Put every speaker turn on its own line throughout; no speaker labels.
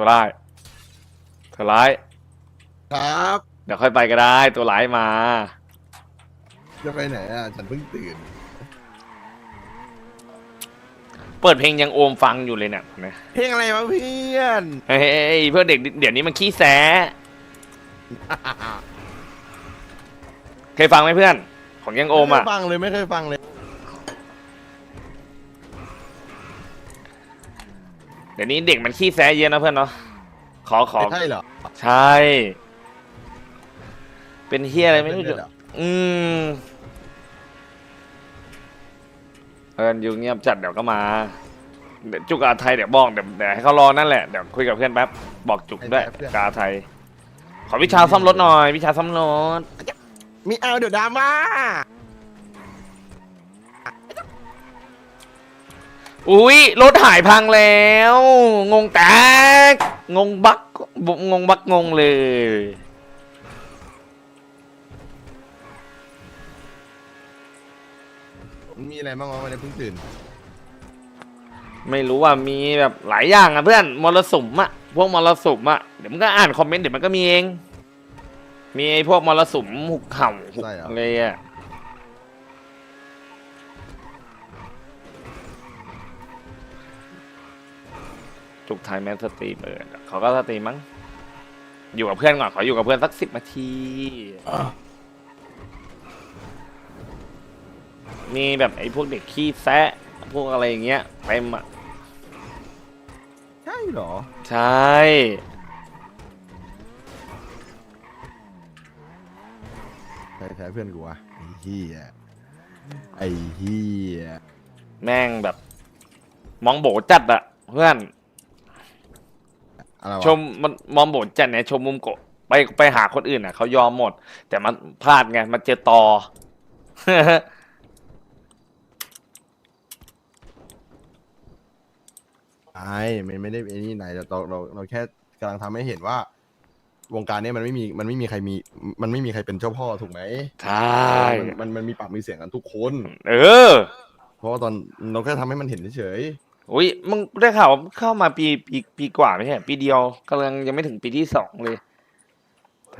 ตัวร้าย ตัวร้าย
ครับ
เดี๋ยวค่อยไปก็ได้ ตัวร้ายมา
จะไปไหนอะ ฉันเพิ่งตื่น
เปิดเพลงยังโอมฟังอยู่เลยเนี่ยนะ
เพลงอะไรวะเพื่อน
เฮ้ยเพื่อนเด็กเดี๋ยวนี้มันขี้แสเคยฟังไหมเพื่อน ของยังโอมอะ
ไเคยฟังเลยไม่เคยฟังเลย
เดี๋ยวนี้เด็กมันขี้แสเยอะนะเพื่อนเนาะขอขอ
ใช่เหรอ
ใช่ เป็นเฮียอะไรไม่รู้
เป็นด้วยเหรอ
อืมเอออยู่เงียบจัดเดี๋ยวก็มา เดี๋ยวจุกอาไทยเดี๋ยวบอกเดี๋ยวเดี๋ยวให้เขารอนั่นแหละเดี๋ยวคุยกับเพื่อนแป๊บบอกจุกด้วยกบอาไทย ขอวิชาซ่อมรถหน่อย วิชาซ่อมรถ
มีเอาเดี๋ยวดราม่า
อุ้ยรถหายพังแล้ว งงแตก งงบักงงบักงงเลย
มีอะไรบ้างวะวันนี้เพิ่งตื่น
ไม่รู้ว่ามีแบบหลายอย่างอะเพื่อนมรสุมอะพวกมรสุมอะเดี๋ยวมันก็อ่านคอมเมนต์เดี๋ยวมันก็มีเอง มีไอ้พวกมรสุมหุกเข่าหุก
ใช่เหรอ
อะไรอะ จุกไทยแมนสตรีมเออเขาก็สตรีมมั้งอยู่กับเพื่อนก่อนขออยู่กับเพื่อนสักสิบนาทีมีแบบไอ้พวกเด็กขี้แซะพวกอะไรอย่างเงี้ยเต็มอะ
ใช่เหรอ
ใช่
ใช่ใช่เพื่อนกูวะไอ้เหี้ยไอ้เหี้ย
แม่งแบบ มองโบจัดอะเพื่อน
อะไรวะ
ชมมันมองโบจัดเนี่ยชมมุมโกะไปไปหาคนอื่นอะเขายอมหมด แต่มันพลาดไงมันเจอตอ
ไอ้มันไม่ได้ไอ้นี่ไหนแต่เราเราเราแค่กำลังทำให้เห็นว่า วงการเนี้ยมันไม่มีมันไม่มีใครมีมันไม่มีใครเป็นเจ้าพ่อถูกไหม
ใช่
มันมันมันมีปากมีเสียงกันทุกคน
เออ
เพราะว่าตอนเราแค่ทำให้มันเห็นเฉย
อุ้ยมึงได้ข่าวว่าเข้ามาปีปีปีกว่าไม่ใช่ปีเดียวกำลังยังไม่ถึงปีที่สองเลย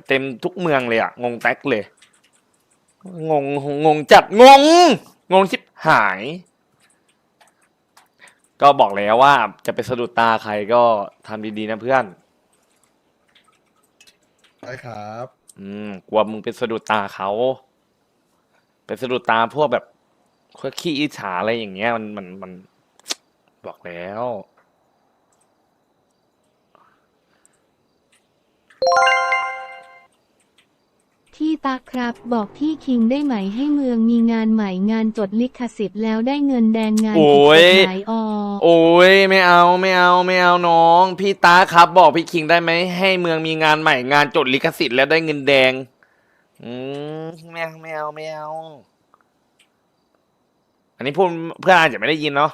เต็มทุกเมืองเลยอะงงแท็กเลย งงงงจัดงง งงชิบหาย ก็บอกแล้วว่าจะไปสะดุดตาใครก็ทำดีๆนะเพื่อน
ๆใช่ครับ
อืมกลัวมึงเป็นสะดุดตาเขา เป็นสะดุดตาพวกแบบพวกขี้อิจฉาอะไรอย่างเงี้ยมันมันมัน บอกแล้ว
พี่ตาครับบอกพี่คิงได้ไหมให้เมืองมีงานใหม่งานจดลิขสิทธิ์แล้วได้เงินแดงงาน
โอ้
ผิด
ย
กฎหมายออ
โอ้ยไม่เอาไม่เอาไม่เอาน้อง พี่ตาครับบอกพี่คิงได้ไหมให้เมืองมีงานใหม่งานจดลิขสิทธิ์แล้วได้เงินแดง อืมไม่เอาไม่เอาไม่เอา อันนี้พูดเพื่อนอาจจะไม่ได้ยินเนาะ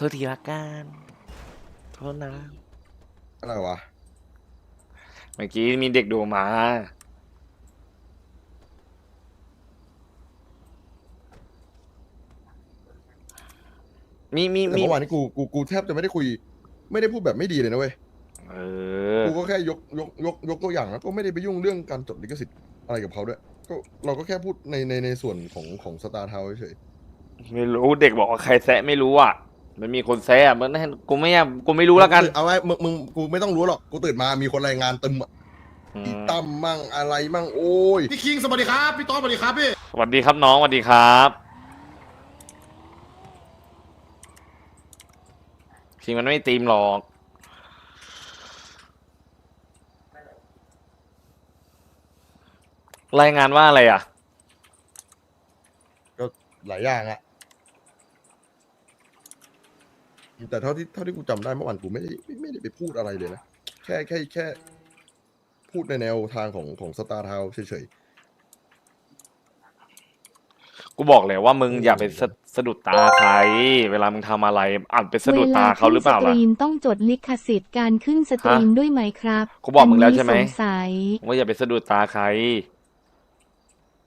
ทษทีละกันโทษนะ
อะไรวะ
เมื่อกี้มีเด็กดูมา มีมี
แต่
มี
เมื่อวานนี้กูกูกูแทบจะไม่ได้คุย ไม่ได้พูดแบบไม่ดีเลยนะเว้ย
เออ
กูก็แค่ยกยกยกยกตัวอย่างแล้วก็ไม่ได้ไปยุ่งเรื่องการจดลิขสิทธิ์อะไรกับเขาด้วยก็เราก็แค่พูดในในในส่วนของของสตาร์ทาวเฉย
ไม่รู้เด็กบอกว่าใครแซะไม่รู้อะ มันมีคนแซะอะมันให้กูไม่อะกูไม่รู้แล้วกัน
เอาไว้มึงมึงกูไม่ต้องรู้หรอกกูตื่นมามีคนรายงานเต็มอะ
อื
อี
ม
ตั้มมั่งอะไรมั่งโอ้ย
พี่คิงสวัสดีครับ พี่ต้อสสวัสดีครับพี่
สวัสดีครับน้องสวัสดีครับจริงมันไม่ตีมหรอก รายงานว่าอะไรอะ
ก็หลายอย่างอะ แต่เท่าที่เท่าที่กูจำได้เมื่อวานกูไม่ได้ไม่ไม่ได้ไปพูดอะไรเลยนะ แค่แค่แค่ พูดในแนวทางของของสตาร์ทาวเฉย
กูบอกเลยว่ามึงอย่าไปสะสะดุดตาใคร เวลามึงทำอะไรอ่านไปสะดุดตาเขาหรือเปล่า
วล
ล่ะ
ขึ้นสตรีมต้องจดลิขสิทธิ์การขึ้นสตรีม
ฮะ
ด้วยไหมครับ
กูบอกมึงแล้วใช่ไหม
นนี้สงสัย
ว่าอย่าไปสะดุดตาใคร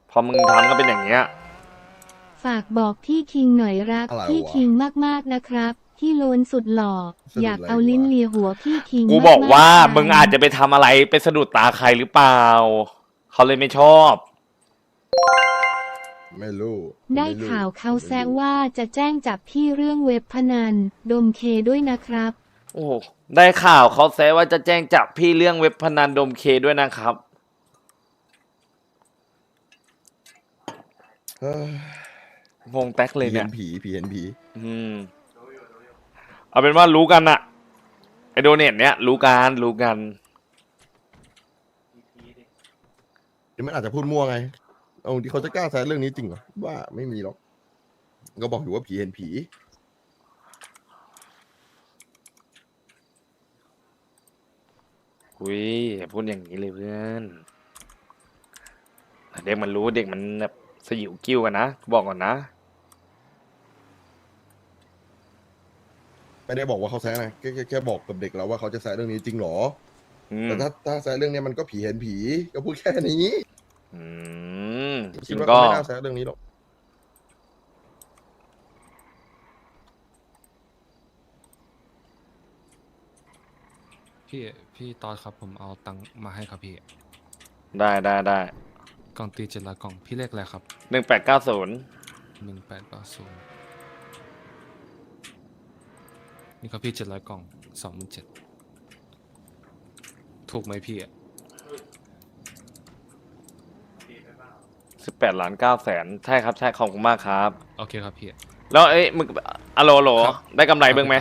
พอมึงทำก็เป็นอย่างเงี้ย
ฝากบอกพี่คิงหน่อยรัก
อะไรวะ
พี่คิงมากๆนะครับ ที่โลนสุดหล่อ
สะดุด
อยาก
อะไร
เอาลิ้น
วะ
เลียหัวพี่คิง
กูบอก
มๆ
ว่า
จั
มึงอาจจะไปทำอะไรไปสะดุดตาใครหรือเปล่า เขาเลยไม่ชอบ
ไม่รู้
ได้
ม่รู้
ข่าวเขาแซง
ไม่รู้
ว่าจะแจ้งจับพี่เรื่องเว็บพนัน ดมเคด้วยนะครับ
โอ้โหได้ข่าวเขาแซวว่าจะแจ้งจับพี่เรื่องเว็บพนันดมเคด้วยนะครับ
เฮ้ย
งงแท็กเลย
ผี
เนี่
เห็
ย
นผีผีเห็นผี
อืม เอาเป็นว่ารู้กันอะไอโดเนทเนี้ยรู้กันรู้กัน
เดี๋ยวมันอาจจะพูดมั่วไง เอาที่เขาจะกล้าแซะเรื่องนี้จริงเหรอ ว่าไม่มีหรอก ก็บอกอยู่ว่าผีเห็นผี
อุ้ยอย่าพูดอย่างนี้เลยเพื่อนเด็กมันรู้เด็กมันแบบสยิวกิ้วกันนะบอกก่อนนะ
ไม่ได้บอกว่าเขาแซะนะแค่แค่แค่บอกกับเด็กแล้วว่าเขาจะแซะเรื่องนี้จริงเหรอ
อืม
แต่ถ้าถ้าแซะเรื่องเนี้ยมันก็ผีเห็นผีก็พูดแค่นี้
อืมจ
คิ
ริ
ด
ง
ว่า
ก็
เขาไม่น่าแซะเรื่องนี้หรอก
พี่พี่ตอนครับผมเอาตังค์มาให้ครับพี่
ได้ได้ได้
กล่องตีเจ็ดละกล่องพี่เลขอะไรครับ
หนึ่งแปดเก้าศูนย์
หนึ่งแปดเก้าศูนย์ นี่ครับพี่เจ็ดร้อยกล่องสองหมื่นเจ็ดถูกไหมพี่อะ
สิบแปดล้านเก้าแสนใช่ครับใช่ขอบคุณมากครับ
โอเคครับพี่
แล้วเอ้ยมึงอะโหลโหล
ครับ
ได้กำไรเบ้างไหม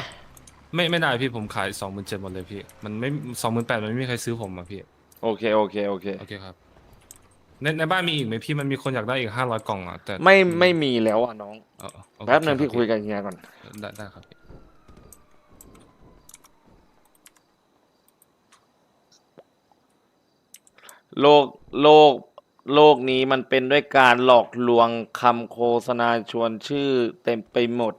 ไม่ไม่ได้พี่ผมขายสองหมื่นเจ็ดหมดเลยพี่ มันไม่สองหมื่นแปดมันไม่มีใครซื้อผมอะพี่
โอเคโอเคโอเค
โอเคครับ ในในบ้านมีอีกไหมพี่มันมีคนอยากได้อีกห้าร้อยกล่องอะแต่
ไม่ไม่มีแล้วอะน้อง
เอาเอาโอเค
แป๊บนึง
รับ
พี่คุยกับเฮียก่อน
ได้ได้ครับพี่
โลกโลกโลกนี้มันเป็นด้วยการหลอกลวงคำโฆษณาชวนชื่อเต็มไปหมด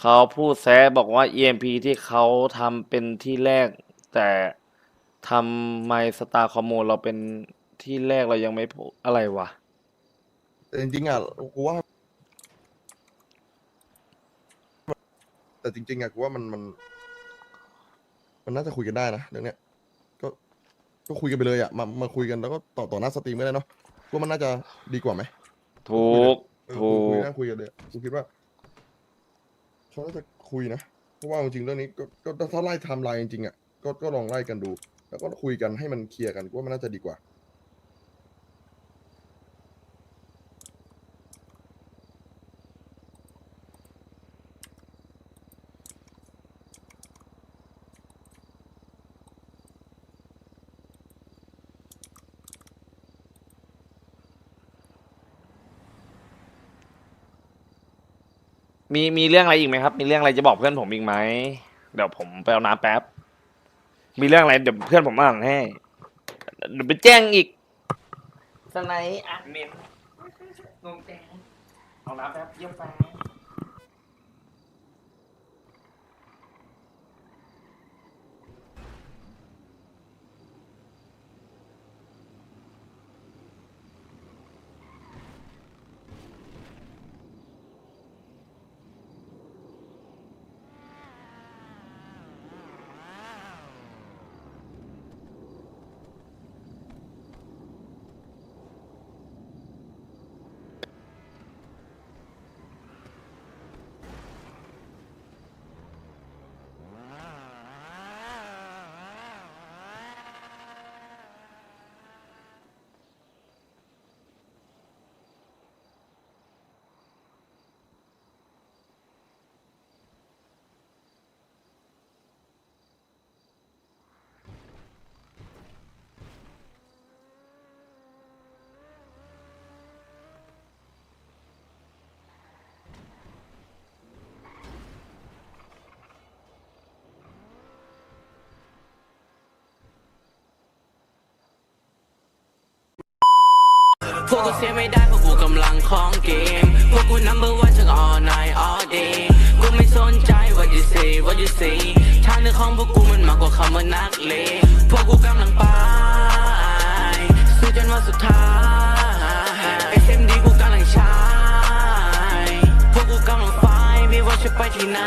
เขาพูดแซะบอกว่า EMP ที่เขาทำเป็นที่แรก แต่ทำไมสตาร์คอมมูเราเป็นที่แรกเรายังไม่พูดอะไรวะ
แต่จริงๆอะกูว่า แต่จริงๆอะกูว่ามันมัน มันน่าจะคุยกันได้นะเรื่องเนี้ย ก็คุยกันไปเลยอะมามาคุยกันแล้วก็ต่อต่อหน้าสตรีมก็ได้เนาะกูว่ามันน่าจะดีกว่าไหม
ถูก
เออ
ถู
คุย
ก
นั่งคุยกันเลยอะกูคิดว่าเขาน่าจะคุยนะเพราะว่าจริงๆเรื่องนี้ก็ก็ถ้าไล่ไทม์ไลน์จริงๆอะก็ก็ลองไล่กันดู แล้วก็คุยกันให้มันเคลียร์กันกูว่ามันน่าจะดีกว่า
มีมีเรื่องอะไรอีกไหมครับ มีเรื่องอะไรจะบอกเพื่อนผมอีกไหมเดี๋ยวผมไปเอาน้ำแป๊บ มีเรื่องอะไรเดี๋ยวเพื่อนผมอ่านให้เดี๋ยวไปแจ้งอีกสไนด์อ่านเมมงงแจ้งเอาน้ำแป๊บเยี่ยมไป
พวกกูเสียไม่ได้เพราะกูกำลังคลองเกม พวกกู number one ทั้ง all night all day กูไม่สนใจ what you say what you say ทางเดินของพวกกูมันมากกว่าคำว่านักเลงพวกกูกำลังไปสู้จนวันสุดท้าย SMD กูกำลังใช้พวกกูกำลังไฟไม่ว่าจะไปที่ไหน